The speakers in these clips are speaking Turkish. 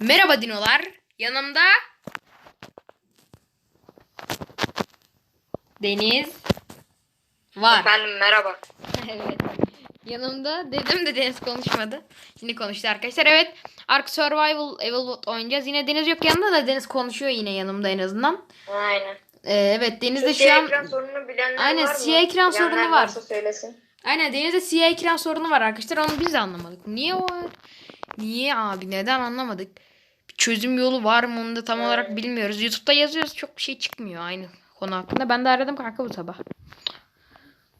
Merhaba dinolar. Yanımda Deniz var. Efendim merhaba. evet. Yanımda dedim de Deniz konuşmadı. Şimdi konuştu arkadaşlar. Evet. Ark Survival Evolved oynayacağız. Yine Deniz yok yanında da Deniz konuşuyor yine yanımda en azından. Aynen. Ee, evet Deniz de Şu siyah an ekran sorununu bilenler Aynen, var mı? siyah ekran Bilenler sorunu var. varsa söylesin. Aynen Deniz'de siyah ekran sorunu var arkadaşlar. Onu biz de anlamadık. Niye o? Niye abi? Neden anlamadık? Bir çözüm yolu var mı onu da tam olarak bilmiyoruz. YouTube'da yazıyoruz çok bir şey çıkmıyor aynı konu hakkında. Ben de aradım kanka bu sabah.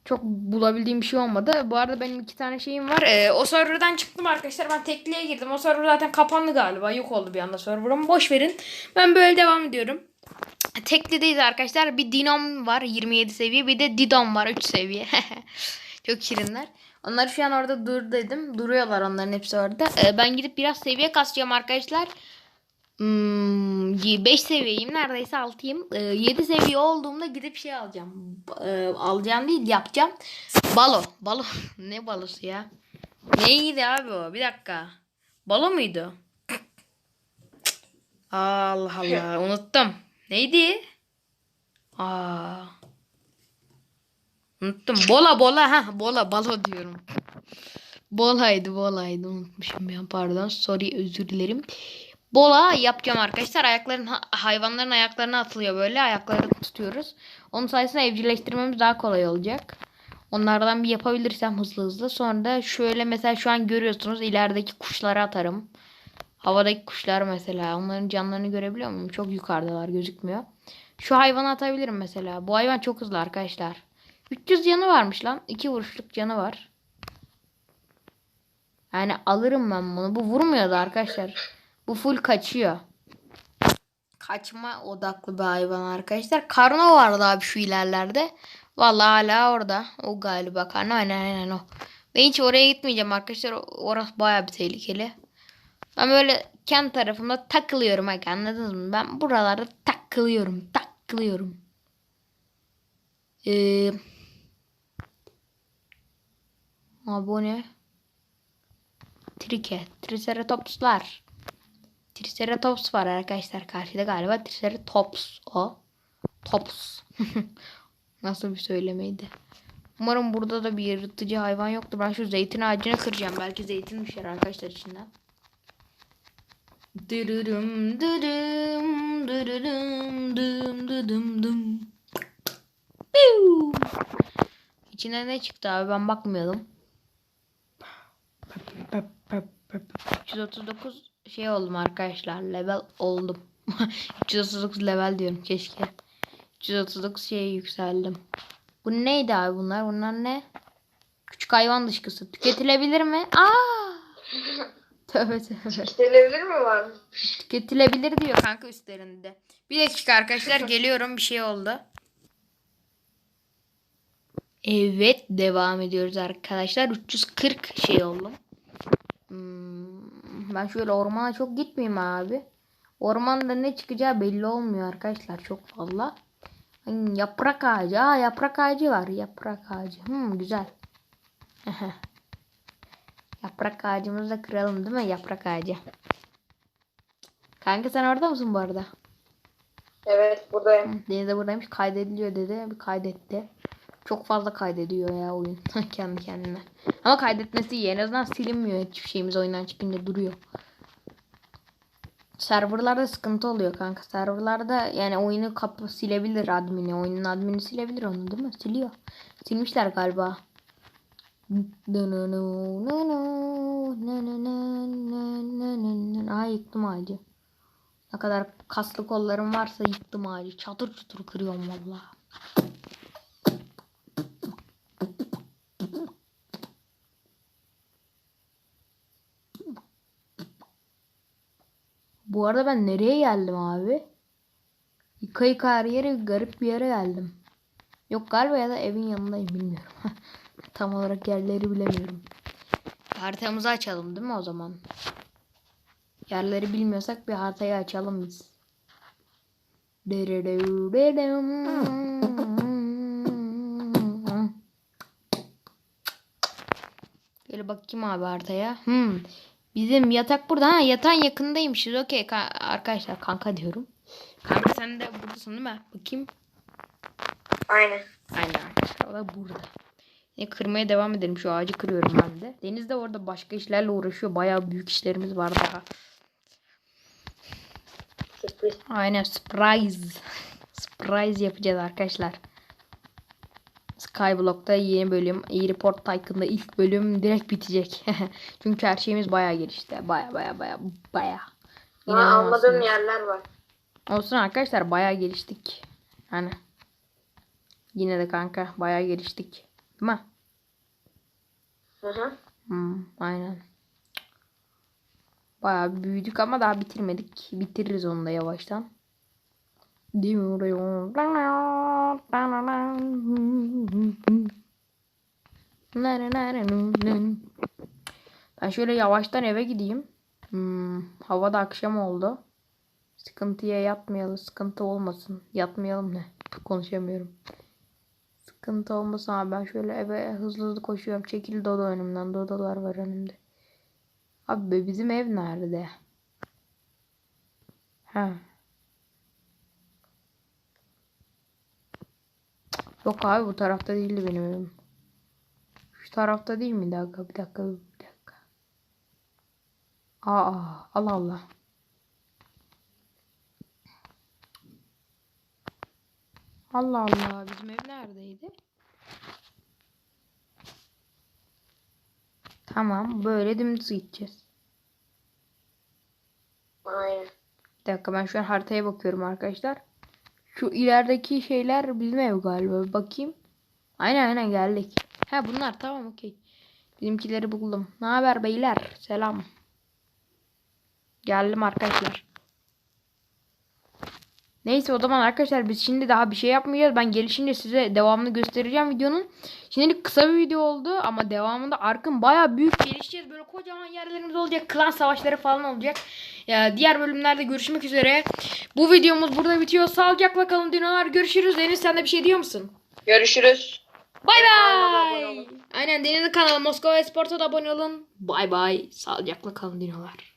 Çok bulabildiğim bir şey olmadı. Bu arada benim iki tane şeyim var. Ee, o serverdan çıktım arkadaşlar. Ben tekliğe girdim. O server zaten kapandı galiba. Yok oldu bir anda server'ım. Boş verin. Ben böyle devam ediyorum. Teklideyiz arkadaşlar. Bir Dinom var 27 seviye. Bir de Didom var 3 seviye. Çok şirinler. Onlar şu an orada dur dedim. Duruyorlar onların hepsi orada. Ee, ben gidip biraz seviye kasacağım arkadaşlar. Hmm, 5 seviyeyim. Neredeyse 6'yım. Ee, 7 seviye olduğumda gidip şey alacağım. Ee, alacağım değil yapacağım. Balo. Balo. ne balosu ya? Neydi abi o? Bir dakika. Balo muydu? Allah Allah. Unuttum. Neydi? Aa. Unuttum. Bola bola ha bola balo diyorum. Bolaydı bolaydı unutmuşum ben pardon sorry özür dilerim. Bola yapacağım arkadaşlar. Ayakların ha- hayvanların ayaklarına atılıyor böyle. Ayaklarını tutuyoruz. Onun sayesinde evcilleştirmemiz daha kolay olacak. Onlardan bir yapabilirsem hızlı hızlı. Sonra da şöyle mesela şu an görüyorsunuz ilerideki kuşları atarım. Havadaki kuşlar mesela. Onların canlarını görebiliyor muyum? Çok yukarıdalar gözükmüyor. Şu hayvanı atabilirim mesela. Bu hayvan çok hızlı arkadaşlar. 300 canı varmış lan. 2 vuruşluk canı var. Yani alırım ben bunu. Bu vurmuyordu arkadaşlar. Bu full kaçıyor. Kaçma odaklı bir hayvan arkadaşlar. Karno vardı abi şu ilerlerde. Vallahi hala orada. O galiba Karno aynen aynen o. Ben hiç oraya gitmeyeceğim arkadaşlar. Orası baya bir tehlikeli. Ben böyle kendi tarafımda takılıyorum. Bak anladınız mı? Ben buralarda takılıyorum. Takılıyorum. Ee, abone. Trike. Triceratopslar. Triceratops var arkadaşlar karşıda galiba. Triceratops o. Tops. Nasıl bir söylemeydi. Umarım burada da bir yırtıcı hayvan yoktur. Ben şu zeytin ağacını kıracağım. Belki zeytin düşer arkadaşlar içinden. Dırırım dırım dırırım dım dıdım dım. İçinden ne çıktı abi ben bakmıyordum. 339 şey oldum arkadaşlar. Level oldum. 339 level diyorum keşke. 339 şey yükseldim. Bu neydi abi bunlar? Bunlar ne? Küçük hayvan dışkısı. Tüketilebilir mi? Aa! Tövbe tövbe. Gelebilir mi var? Tüketilebilir diyor kanka üstlerinde. Bir dakika arkadaşlar geliyorum bir şey oldu. Evet devam ediyoruz arkadaşlar. 340 şey oldum. Hmm, ben şöyle ormana çok gitmeyeyim abi. Ormanda ne çıkacağı belli olmuyor arkadaşlar çok fazla. Hmm, yaprak ağacı. Aa yaprak ağacı var. Yaprak ağacı. Hmm, güzel. yaprak ağacımızı da kıralım değil mi? Yaprak ağacı. Kanka sen orada mısın bu arada? Evet buradayım. Deniz de buradaymış. Kaydediliyor dedi. Bir kaydetti. Çok fazla kaydediyor ya oyun. Kendi kendine. Ama kaydetmesi iyi. En azından silinmiyor. Hiçbir şeyimiz oyundan çıkınca duruyor. Serverlarda sıkıntı oluyor kanka. Serverlarda yani oyunu kapı silebilir admini. Oyunun admini silebilir onu değil mi? Siliyor. Silmişler galiba. Ay yıktım ağacı. Ne kadar kaslı kollarım varsa yıktım ağacı. Çatır çutur kırıyorum valla. Bu arada ben nereye geldim abi? Yıka yıka her yere garip bir yere geldim. Yok galiba ya da evin yanındayım bilmiyorum. Tam olarak yerleri bilemiyorum. Haritamızı açalım değil mi o zaman? Yerleri bilmiyorsak bir haritayı açalım biz. Gel bakayım abi haritaya. Hmm. Bizim yatak burada. Ha yatağın yakındaymışız. Okey ka- arkadaşlar kanka diyorum. Kanka sen de buradasın değil mi? Bakayım. Aynen. Aynen arkadaşlar. O da burada. Yine kırmaya devam edelim. Şu ağacı kırıyorum ben de. Deniz de orada başka işlerle uğraşıyor. Bayağı büyük işlerimiz var daha. Aynen surprise. surprise yapacağız arkadaşlar. Skyblock'ta yeni bölüm. Airport Tycoon'da ilk bölüm direkt bitecek. Çünkü her şeyimiz bayağı gelişti. Baya baya baya baya. Ama almadığım yerler var. Olsun arkadaşlar bayağı geliştik. Hani. Yine de kanka bayağı geliştik. Değil mi? Hı hı. Hmm, aynen. Bayağı büyüdük ama daha bitirmedik. Bitiririz onu da yavaştan. Değil mi oraya? Ben şöyle yavaştan eve gideyim. Hmm, hava da akşam oldu. Sıkıntıya yatmayalım. Sıkıntı olmasın. Yatmayalım ne? Konuşamıyorum. Sıkıntı olmasın abi. Ben şöyle eve hızlı hızlı koşuyorum. Çekil Dodo önümden. Dodolar var önümde. Abi bizim ev nerede? Ha. Yok abi bu tarafta değildi benim evim. Tarafta değil mi? Bir dakika, bir dakika, bir dakika. Aa, Allah Allah. Allah Allah. Bizim ev neredeydi? Tamam. Böyle dümdüz gideceğiz. Aynen. Bir dakika ben şu an haritaya bakıyorum arkadaşlar. Şu ilerideki şeyler bizim ev galiba. Bakayım. Aynen aynen geldik. Ha bunlar tamam okey. Bizimkileri buldum. Ne haber beyler? Selam. Geldim arkadaşlar. Neyse o zaman arkadaşlar biz şimdi daha bir şey yapmayacağız. Ben gelişince size devamını göstereceğim videonun. Şimdilik kısa bir video oldu ama devamında Arkın baya büyük gelişeceğiz. Böyle kocaman yerlerimiz olacak. Klan savaşları falan olacak. Ya diğer bölümlerde görüşmek üzere. Bu videomuz burada bitiyor. Sağlıcakla kalın dinolar. Görüşürüz. Deniz sen de bir şey diyor musun? Görüşürüz. Bay bay. Aynen Deniz'in kanalı Moskova Esport'a da abone olun. Bay bay. Sağlıcakla kalın dinolar.